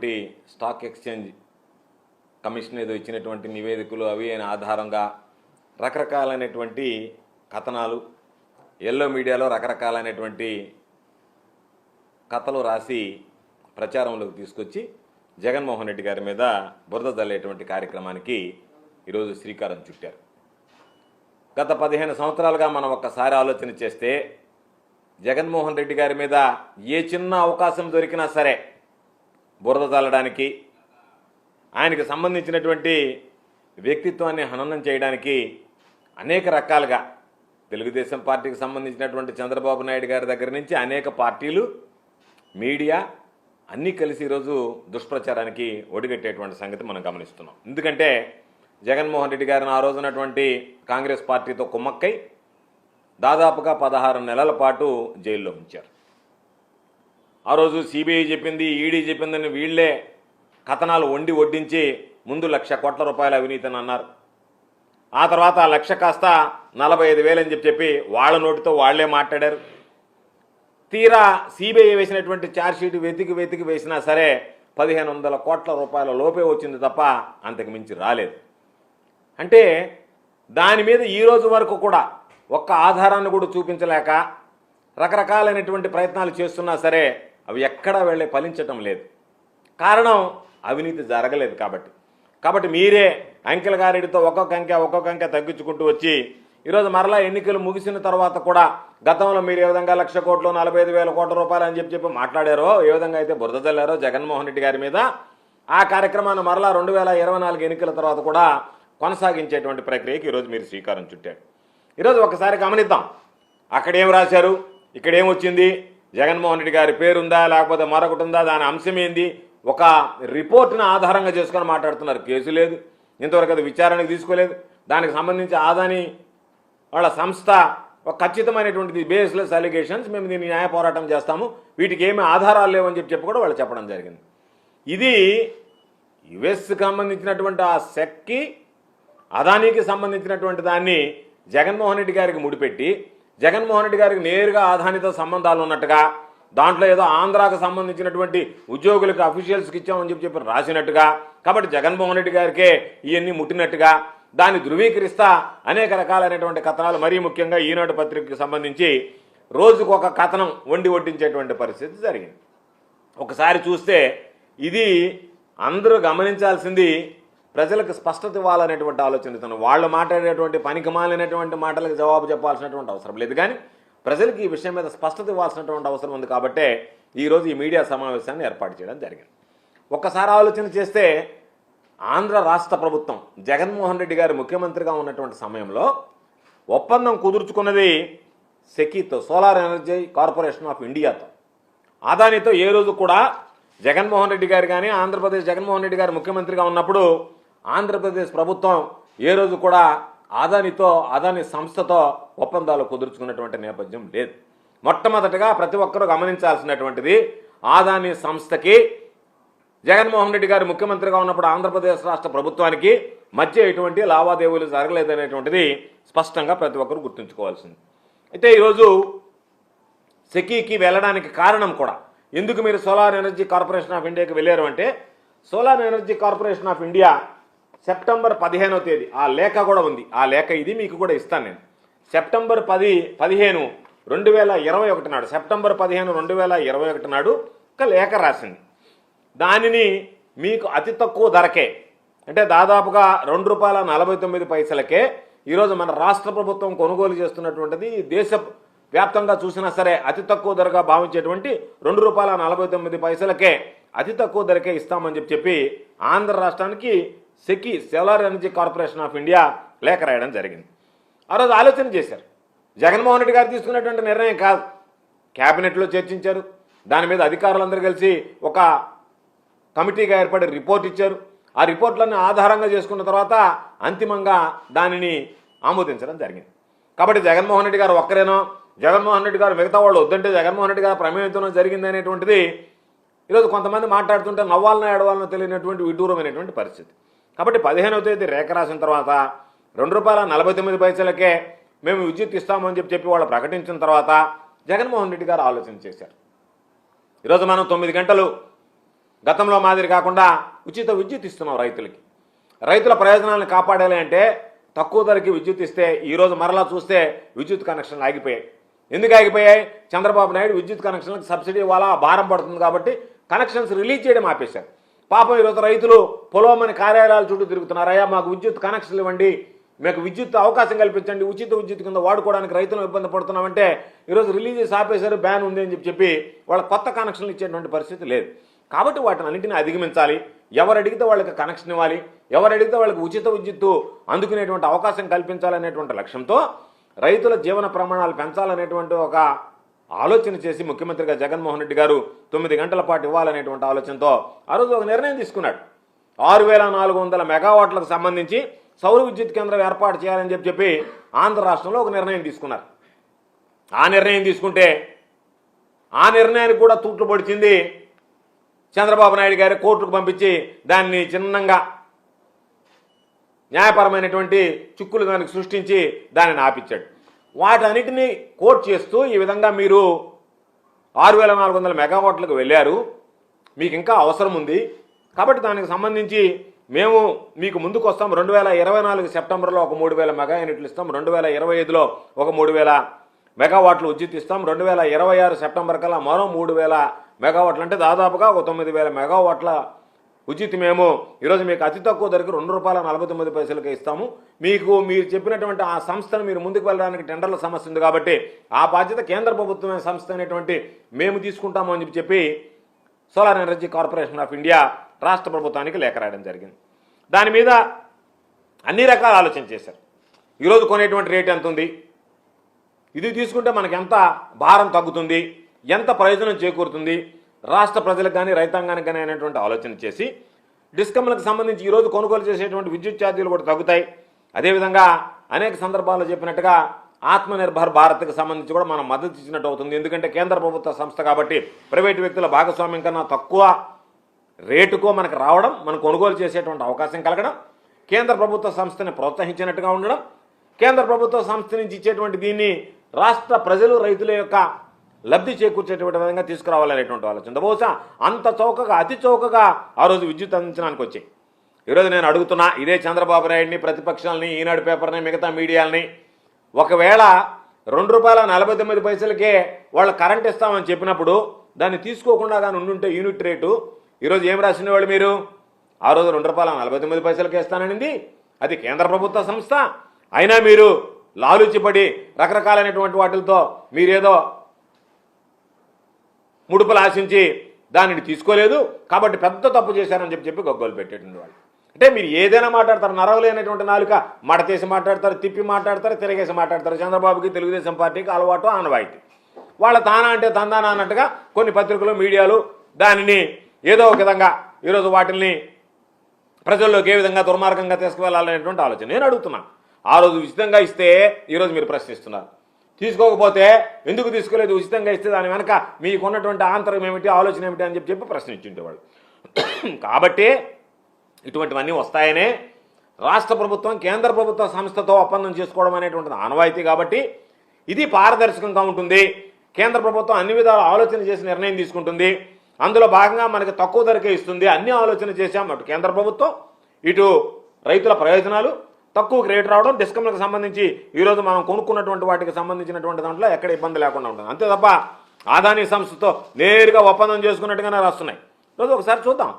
ఇచ్చినటువంటి stock exchange commission ఏదో ఇచ్చినటువంటి నివేదికలు అవి అయిన ఆధారంగా రకరకాలైనటువంటి కథనాలు ఎల్లో మీడియాలో రకరకాలైనటువంటి కథలు రాసి ప్రచారంలోకి తీసుకొచ్చి జగన్మోహన్ రెడ్డి గారి మీద బురద జల్లేటువంటి కార్యక్రమానికి ఈరోజు శ్రీకారం చుట్టారు. గత పదిహేను సంవత్సరాలుగా మనం ఒక్కసారి ఆలోచన చేస్తే జగన్మోహన్ రెడ్డి గారి మీద ఏ చిన్న అవకాశం దొరికినా సరే బురద చల్లడానికి ఆయనకి సంబంధించినటువంటి వ్యక్తిత్వాన్ని హననం చేయడానికి అనేక రకాలుగా తెలుగుదేశం పార్టీకి సంబంధించినటువంటి చంద్రబాబు నాయుడు గారి దగ్గర నుంచి అనేక పార్టీలు మీడియా అన్నీ కలిసి ఈరోజు దుష్ప్రచారానికి ఒడిగట్టేటువంటి సంగతి మనం గమనిస్తున్నాం. ఎందుకంటే జగన్మోహన్ రెడ్డి గారిని ఆ రోజునటువంటి కాంగ్రెస్ పార్టీతో కుమ్మక్కై దాదాపుగా పదహారు నెలల పాటు జైల్లో ఉంచారు. ఆ రోజు సిబిఐ చెప్పింది ఈడీ చెప్పిందని వీళ్ళే కథనాలు వండి వడ్డించి ముందు లక్ష కోట్ల రూపాయల అవినీతిని అన్నారు. ఆ తర్వాత ఆ లక్ష కాస్త నలభై ఐదు వేలని చెప్పి చెప్పి వాళ్ళ నోటితో వాళ్ళే మాట్లాడారు. తీరా సిబిఐ వేసినటువంటి ఛార్జ్షీట్ వెతికి వెతికి వేసినా సరే పదిహేను వందల కోట్ల రూపాయల లోపే వచ్చింది తప్ప అంతకు మించి రాలేదు. అంటే దాని మీద ఈ రోజు వరకు కూడా ఒక్క ఆధారాన్ని కూడా చూపించలేక రకరకాలైనటువంటి ప్రయత్నాలు చేస్తున్నా సరే అవి ఎక్కడా వెళ్ళే ఫలించటం లేదు. కారణం అవినీతి జరగలేదు కాబట్టి. కాబట్టి మీరే అంకెల గారిడితో ఒక్కొక్క అంకె ఒక్కొక్క అంకె తగ్గించుకుంటూ వచ్చి ఈరోజు మరలా ఎన్నికలు ముగిసిన తర్వాత కూడా గతంలో మీరు ఏ విధంగా లక్ష కోట్లు నలభై ఐదు వేల కోట్ల రూపాయలు అని చెప్పి చెప్పి మాట్లాడారో ఏ విధంగా అయితే బురద చల్లారో జగన్మోహన్ రెడ్డి గారి మీద ఆ కార్యక్రమాన్ని మరలా రెండు వేల ఇరవై నాలుగు ఎన్నికల తర్వాత కూడా కొనసాగించేటువంటి ప్రక్రియకి ఈరోజు మీరు శ్రీకారం చుట్టారు. ఈరోజు ఒకసారి గమనిద్దాం. అక్కడేం రాశారు? ఇక్కడేం వచ్చింది? జగన్మోహన్ రెడ్డి గారి పేరుందా లేకపోతే మరొకటి ఉందా దాని అంశం ఏంది? ఒక రిపోర్ట్ను ఆధారంగా చేసుకొని మాట్లాడుతున్నారు. కేసు లేదు. ఇంతవరకు అది విచారణకు తీసుకోలేదు. దానికి సంబంధించి ఆదాని వాళ్ళ సంస్థ ఒక ఖచ్చితమైనటువంటి బేస్లెస్ అలిగేషన్స్ మేము దీన్ని న్యాయ పోరాటం చేస్తాము. వీటికి ఏమీ ఆధారాలు లేవని చెప్పి చెప్పి కూడా వాళ్ళు చెప్పడం జరిగింది. ఇది యుఎస్కి సంబంధించినటువంటి ఆ సెక్కి అదానీకి సంబంధించినటువంటి దాన్ని జగన్మోహన్ రెడ్డి గారికి ముడిపెట్టి జగన్మోహన్ రెడ్డి గారికి నేరుగా అదానితో సంబంధాలు ఉన్నట్టుగా దాంట్లో ఏదో ఆంధ్రాకు సంబంధించినటువంటి ఉద్యోగులకు అఫీషియల్స్కి ఇచ్చామని చెప్పి చెప్పి రాసినట్టుగా కాబట్టి జగన్మోహన్ రెడ్డి గారికే ఇవన్నీ ముట్టినట్టుగా దాన్ని ధృవీకరిస్తా అనేక రకాలైనటువంటి కథనాలు మరీ ముఖ్యంగా ఈనాడు పత్రికకు సంబంధించి రోజుకు ఒక కథనం వండి వడ్డించేటువంటి పరిస్థితి జరిగింది. ఒకసారి చూస్తే ఇది అందరూ గమనించాల్సింది ప్రజలకు స్పష్టత ఇవ్వాలనేటువంటి ఆలోచనతో వాళ్ళు మాట్లాడేటువంటి పనికిమాలినటువంటి మాటలకు జవాబు చెప్పాల్సినటువంటి అవసరం లేదు. కానీ ప్రజలకు ఈ విషయం మీద స్పష్టత ఇవ్వాల్సినటువంటి అవసరం ఉంది కాబట్టే ఈరోజు ఈ మీడియా సమావేశాన్ని ఏర్పాటు చేయడం జరిగింది. ఒక్కసారి ఆలోచన చేస్తే ఆంధ్ర రాష్ట్ర ప్రభుత్వం జగన్మోహన్ రెడ్డి గారు ముఖ్యమంత్రిగా ఉన్నటువంటి సమయంలో ఒప్పందం కుదుర్చుకున్నది సెకీతో సోలార్ ఎనర్జీ కార్పొరేషన్ ఆఫ్ ఇండియాతో. అదానితో ఏ రోజు కూడా జగన్మోహన్ రెడ్డి గారు కానీ ఆంధ్రప్రదేశ్ జగన్మోహన్ రెడ్డి గారు ముఖ్యమంత్రిగా ఉన్నప్పుడు ఆంధ్రప్రదేశ్ ప్రభుత్వం ఏ రోజు కూడా అదానితో అదాని సంస్థతో ఒప్పందాలు కుదుర్చుకున్నటువంటి నేపథ్యం లేదు. మొట్టమొదటగా ప్రతి ఒక్కరూ గమనించాల్సినటువంటిది ఆదాని సంస్థకి జగన్మోహన్ రెడ్డి గారు ముఖ్యమంత్రిగా ఉన్నప్పుడు ఆంధ్రప్రదేశ్ రాష్ట్ర ప్రభుత్వానికి మధ్య ఎటువంటి లావాదేవీలు జరగలేదనేటువంటిది స్పష్టంగా ప్రతి ఒక్కరు గుర్తుంచుకోవాల్సింది. అయితే ఈరోజు సెకీకి వెళ్ళడానికి కారణం కూడా ఎందుకు మీరు సోలార్ ఎనర్జీ కార్పొరేషన్ ఆఫ్ ఇండియాకి వెళ్ళారు అంటే solar energy corporation of India September పదిహేనో తేదీ. ఆ లేఖ కూడా ఉంది. ఆ లేఖ ఇది మీకు కూడా ఇస్తాను నేను. సెప్టెంబర్ పది పదిహేను రెండు వేల ఇరవై ఒకటి నాడు. సెప్టెంబర్ పదిహేను రెండు వేల ఇరవై ఒకటి నాడు ఒక లేఖ రాసింది. దానిని మీకు అతి తక్కువ ధరకే అంటే దాదాపుగా రెండు రూపాయల నలభై తొమ్మిది పైసలకే ఈరోజు మన రాష్ట్ర ప్రభుత్వం కొనుగోలు చేస్తున్నటువంటిది దేశ వ్యాప్తంగా చూసినా సరే అతి తక్కువ ధరగా భావించేటువంటి రెండు రూపాయల నలభై తొమ్మిది పైసలకే అతి తక్కువ ధరకే ఇస్తామని చెప్పి చెప్పి ఆంధ్ర రాష్ట్రానికి SECI solar energy corporation of India లేఖ రాయడం జరిగింది. ఆ రోజు ఆలోచన చేశారు. జగన్మోహన్ రెడ్డి గారు తీసుకున్నటువంటి నిర్ణయం కాదు. క్యాబినెట్లో చర్చించారు. దాని మీద అధికారులందరూ కలిసి ఒక కమిటీగా ఏర్పడి రిపోర్ట్ ఇచ్చారు. ఆ రిపోర్ట్లను ఆధారంగా చేసుకున్న తర్వాత అంతిమంగా దానిని ఆమోదించడం జరిగింది. కాబట్టి జగన్మోహన్ రెడ్డి గారు ఒక్కరేనో? జగన్మోహన్ రెడ్డి గారు మిగతా వాళ్ళు వద్దంటే జగన్మోహన్ రెడ్డి గారు ప్రమేయంతో జరిగింది అనేటువంటిది ఈరోజు కొంతమంది మాట్లాడుతుంటే నవ్వాలనో ఏడవాలనో తెలియనటువంటి విడ్డూరమైనటువంటి పరిస్థితి. కాబట్టి పదిహేనవ తేదీ రేఖ రాసిన తర్వాత రెండు రూపాయల నలభై తొమ్మిది పైసలకే మేము విద్యుత్ ఇస్తామని చెప్పి చెప్పి వాళ్ళు ప్రకటించిన తర్వాత జగన్మోహన్ రెడ్డి గారు ఆలోచన చేశారు. ఈరోజు మనం తొమ్మిది గంటలు గతంలో మాదిరి కాకుండా ఉచిత విద్యుత్ ఇస్తున్నాం రైతులకి. రైతుల ప్రయోజనాలను కాపాడాలి అంటే తక్కువ ధరకి విద్యుత్ ఇస్తే ఈరోజు మరలా చూస్తే విద్యుత్ కనెక్షన్లు ఆగిపోయాయి. ఎందుకు ఆగిపోయాయి? చంద్రబాబు నాయుడు విద్యుత్ కనెక్షన్లకు సబ్సిడీ ఇవ్వాలా? భారం పడుతుంది కాబట్టి కనెక్షన్స్ రిలీజ్ చేయడం ఆపేశారు. పాపం ఈరోజు రైతులు పొలమని కార్యాలయాల చుట్టూ తిరుగుతున్నారయ్యా మాకు విద్యుత్ కనెక్షన్లు ఇవ్వండి. మీకు విద్యుత్ అవకాశం కల్పించండి. ఉచిత విద్యుత్ కింద వాడుకోవడానికి రైతులు ఇబ్బంది పడుతున్నామంటే ఈరోజు రిలీజెస్ ఆపేశారు బ్యాన్ ఉంది అని చెప్పి చెప్పి వాళ్ళ కొత్త కనెక్షన్లు ఇచ్చేటువంటి పరిస్థితి లేదు. కాబట్టి వాటిని అన్నింటినీ అధిగమించాలి. ఎవరు అడిగితే వాళ్ళకి కనెక్షన్ ఇవ్వాలి. ఎవరు అడిగితే వాళ్ళకి ఉచిత విద్యుత్తు అందుకునేటువంటి అవకాశం కల్పించాలనేటువంటి లక్ష్యంతో రైతుల జీవన ప్రమాణాలు పెంచాలనేటువంటి ఒక ఆలోచన చేసి ముఖ్యమంత్రిగా జగన్మోహన్ రెడ్డి గారు తొమ్మిది గంటల పాటు ఇవ్వాలనేటువంటి ఆలోచనతో ఆ రోజు ఒక నిర్ణయం తీసుకున్నాడు. ఆరు వేల నాలుగు వందల మెగావాట్లకు సంబంధించి సౌర విద్యుత్ కేంద్రం ఏర్పాటు చేయాలని చెప్పి చెప్పి ఆంధ్ర రాష్ట్రంలో ఒక నిర్ణయం తీసుకున్నారు. ఆ నిర్ణయం తీసుకుంటే ఆ నిర్ణయానికి కూడా తూట్లు పొడిచింది చంద్రబాబు నాయుడు గారి కోర్టుకు పంపించి దాన్ని చిన్నంగా న్యాయపరమైనటువంటి చిక్కులు దానికి సృష్టించి దానిని ఆపించాడు వాటన్నిటిని కోట్ చేస్తూ ఈ విధంగా మీరు ఆరు వేల నాలుగు వందల మెగావాట్లకు వెళ్ళారు. మీకు ఇంకా అవసరం ఉంది కాబట్టి దానికి సంబంధించి మేము మీకు ముందుకు వస్తాం రెండు వేల ఇరవై నాలుగు సెప్టెంబర్లో ఒక మూడు వేల మెగా యూనిట్లు ఇస్తాం. రెండు వేల ఇరవై ఐదులో ఒక మూడు వేల మెగావాట్లు ఉచిత ఇస్తాం. రెండు వేల ఇరవై ఆరు సెప్టెంబర్ కల్లా మరో మూడు వేల మెగావాట్లు అంటే దాదాపుగా ఒక తొమ్మిది వేల మెగావాట్ల ఉచిత్ మేము ఈరోజు మీకు అతి తక్కువ ధరకు రెండు రూపాయల నలభై తొమ్మిది పైసలకే ఇస్తాము. మీకు మీరు చెప్పినటువంటి ఆ సంస్థను మీరు ముందుకు వెళ్ళడానికి టెండర్ల సమస్య ఉంది కాబట్టి ఆ బాధ్యత కేంద్ర ప్రభుత్వమైన సంస్థ అనేటువంటి మేము తీసుకుంటాము అని చెప్పి చెప్పి solar energy corporation of India రాష్ట్ర ప్రభుత్వానికి లేఖ రాయడం జరిగింది. దాని మీద అన్ని రకాల ఆలోచన చేశారు. ఈరోజు కొనేటువంటి రేట్ ఎంత ఉంది? ఇది తీసుకుంటే మనకు ఎంత భారం తగ్గుతుంది? ఎంత ప్రయోజనం చేకూరుతుంది? రాష్ట్ర ప్రజలకు కానీ రైతాంగానికి కానీ అనేటువంటి ఆలోచన చేసి డిస్కమ్లకు సంబంధించి ఈరోజు కొనుగోలు చేసేటువంటి విద్యుత్ ఛార్జీలు కూడా తగ్గుతాయి. అదేవిధంగా అనేక సందర్భాల్లో చెప్పినట్టుగా ఆత్మనిర్భర్ భారత్కి సంబంధించి కూడా మనం మద్దతు ఇచ్చినట్టు అవుతుంది. ఎందుకంటే కేంద్ర ప్రభుత్వ సంస్థ కాబట్టి ప్రైవేటు వ్యక్తుల భాగస్వామ్యం కన్నా తక్కువ రేటుకో మనకు రావడం మనం కొనుగోలు చేసేటువంటి అవకాశం కలగడం కేంద్ర ప్రభుత్వ సంస్థని ప్రోత్సహించినట్టుగా ఉండడం కేంద్ర ప్రభుత్వ సంస్థ నుంచి ఇచ్చేటువంటి దీన్ని రాష్ట్ర ప్రజలు రైతుల యొక్క లబ్ధి చేకూర్చేటువంటి విధంగా తీసుకురావాలనేటువంటి ఆలోచన. బహుశా అంత చౌకగా అతి చౌకగా ఆ రోజు విద్యుత్ అందించడానికి వచ్చాయి. ఈరోజు నేను అడుగుతున్నా ఇదే చంద్రబాబు నాయుడిని ప్రతిపక్షాలని ఈనాడు పేపర్ని మిగతా మీడియాలని ఒకవేళ రెండు రూపాయల నలభై తొమ్మిది పైసలకే వాళ్ళు కరెంట్ ఇస్తామని చెప్పినప్పుడు దాన్ని తీసుకోకుండా కానీ ఉండుంటే యూనిట్ రేటు ఈరోజు ఏం రాసిన వాళ్ళు మీరు? ఆ రోజు రెండు రూపాయల నలభై తొమ్మిది పైసలకే ఇస్తాననింది. అది కేంద్ర ప్రభుత్వ సంస్థ. అయినా మీరు లాలుచిపడి రకరకాలైనటువంటి వాటితో మీరేదో ముడుపులు ఆశించి దానిని తీసుకోలేదు. కాబట్టి పెద్ద తప్పు చేశారని చెప్పి చెప్పి గొగ్గోలు పెట్టేటువంటి వాళ్ళు. అంటే మీరు ఏదైనా మాట్లాడతారు నరవలేనటువంటి నాలుక మడతేసి మాట్లాడతారు తిప్పి మాట్లాడతారు తిరగేసి మాట్లాడతారు. చంద్రబాబుకి తెలుగుదేశం పార్టీకి అలవాటు ఆనవాయితీ. వాళ్ళ తానా అంటే తందానా అన్నట్టుగా కొన్ని పత్రికలు మీడియాలు దానిని ఏదో ఒక విధంగా ఈరోజు వాటిని ప్రజల్లోకి ఏ విధంగా దుర్మార్గంగా తీసుకువెళ్ళాలనేటువంటి ఆలోచన. నేను అడుగుతున్నాను ఆ రోజు ఉచితంగా ఇస్తే ఈరోజు మీరు ప్రశ్నిస్తున్నారు. తీసుకోకపోతే ఎందుకు తీసుకోలేదు? ఉచితంగా ఇస్తే దాని వెనక మీకున్నటువంటి ఆంతరం ఏమిటి ఆలోచన ఏమిటి అని చెప్పి చెప్పి ప్రశ్నించుండేవాళ్ళు కాబట్టి ఇటువంటివన్నీ వస్తాయనే రాష్ట్ర ప్రభుత్వం కేంద్ర ప్రభుత్వ సంస్థతో ఒప్పందం చేసుకోవడం అనేటువంటిది ఆనవాయితీ కాబట్టి ఇది పారదర్శకంగా ఉంటుంది. కేంద్ర ప్రభుత్వం అన్ని విధాలు ఆలోచన చేసి నిర్ణయం తీసుకుంటుంది. అందులో భాగంగా మనకి తక్కువ ధరకే ఇస్తుంది. అన్ని ఆలోచన చేశాం అటు కేంద్ర ప్రభుత్వం ఇటు రైతుల ప్రయోజనాలు తక్కువ రేట్ రావడం డిస్కంలకు సంబంధించి ఈరోజు మనం కొనుక్కున్నటువంటి వాటికి సంబంధించినటువంటి దాంట్లో ఎక్కడ ఇబ్బంది లేకుండా ఉంటుంది. అంతే తప్ప ఆదాని సంస్థతో నేరుగా ఒప్పందం చేసుకున్నట్టుగానే రాస్తున్నాయి. ఈరోజు ఒకసారి చూద్దాం.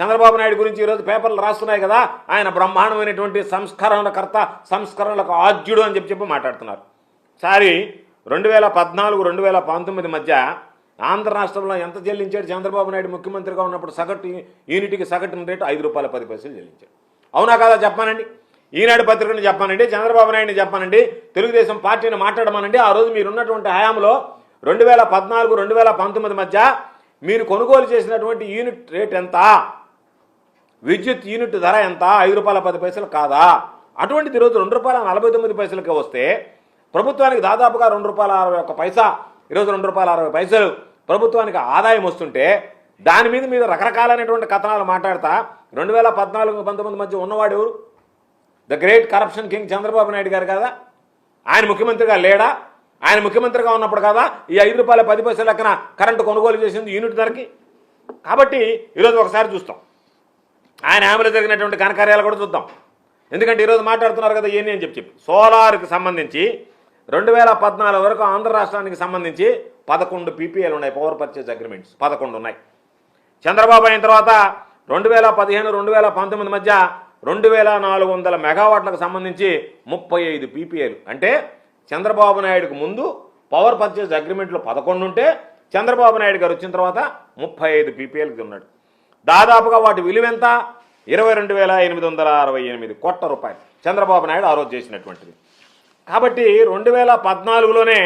చంద్రబాబు నాయుడు గురించి ఈరోజు పేపర్లు రాస్తున్నాయి కదా ఆయన బ్రహ్మాండమైనటువంటి సంస్కరణకర్త సంస్కరణలకు ఆద్యుడు అని చెప్పి చెప్పి మాట్లాడుతున్నారు. సారి రెండు వేల పద్నాలుగు రెండు వేల పంతొమ్మిది మధ్య ఆంధ్ర రాష్ట్రంలో ఎంత చెల్లించాడు చంద్రబాబు నాయుడు ముఖ్యమంత్రిగా ఉన్నప్పుడు సగటు యూనిట్కి సగటున రేటు ఐదు రూపాయల పది పైసలు చెల్లించాడు. అవునా కాదా చెప్పానండి ఈనాడు పత్రికను చెప్పానండి చంద్రబాబు నాయుడిని చెప్పానండి తెలుగుదేశం పార్టీని మాట్లాడమనండి. ఆ రోజు మీరున్నటువంటి హయాంలో రెండు వేల పద్నాలుగు రెండు వేల పంతొమ్మిది మధ్య మీరు కొనుగోలు చేసినటువంటి యూనిట్ రేట్ ఎంత? విద్యుత్ యూనిట్ ధర ఎంత? ఐదు రూపాయల పది పైసలు కాదా? అటువంటిది ఈరోజు రెండు రూపాయల నలభై తొమ్మిది పైసలకి వస్తే ప్రభుత్వానికి దాదాపుగా రెండు రూపాయల అరవై ఒక్క పైసా? ఈరోజు రెండు రూపాయల అరవై పైసలు. ప్రభుత్వానికి ఆదాయం వస్తుంటే దాని మీద మీద రకరకాలైనటువంటి కథనాలు మాట్లాడతా. రెండు వేల పద్నాలుగు పంతొమ్మిది మధ్య ఉన్నవాడు ఎవరు? The great corruption king Chandrababu Naidu garu కదా? ఆయన ముఖ్యమంత్రిగా లేడా? ఆయన ముఖ్యమంత్రిగా ఉన్నప్పుడు కదా ఈ ఐదు రూపాయల పది పైసల లెక్కన కరెంటు కొనుగోలు చేసింది యూనిట్ ధరకి? కాబట్టి ఈరోజు ఒకసారి చూస్తాం. ఆయన హామీలో జరిగినటువంటి కనకార్యాలు కూడా చూద్దాం. ఎందుకంటే ఈరోజు మాట్లాడుతున్నారు కదా ఏంటి అని చెప్పి చెప్పి. సోలార్కి సంబంధించి రెండు వేల పద్నాలుగు వరకు ఆంధ్ర రాష్ట్రానికి సంబంధించి పదకొండు పీపీఎల్ ఉన్నాయి పవర్ పర్చేజ్ అగ్రిమెంట్స్. పదకొండు ఉన్నాయి. చంద్రబాబు అయిన తర్వాత రెండు వేల పదిహేను రెండు వేల పంతొమ్మిది మధ్య రెండు వేల నాలుగు వందల మెగావాట్లకు సంబంధించి ముప్పై ఐదు పీపీఎల్ అంటే చంద్రబాబు నాయుడుకు ముందు పవర్ పర్చేజ్ అగ్రిమెంట్లు పదకొండు ఉంటే చంద్రబాబు నాయుడు గారు వచ్చిన తర్వాత ముప్పై ఐదు పీపీఎల్కి ఉన్నాడు దాదాపుగా వాటి విలువ ఎంత? ఇరవై రెండు వేల ఎనిమిది వందల అరవై ఎనిమిది కోట్ల రూపాయలు చంద్రబాబు నాయుడు ఆ రోజు చేసినటువంటిది. కాబట్టి రెండు వేల పద్నాలుగులోనే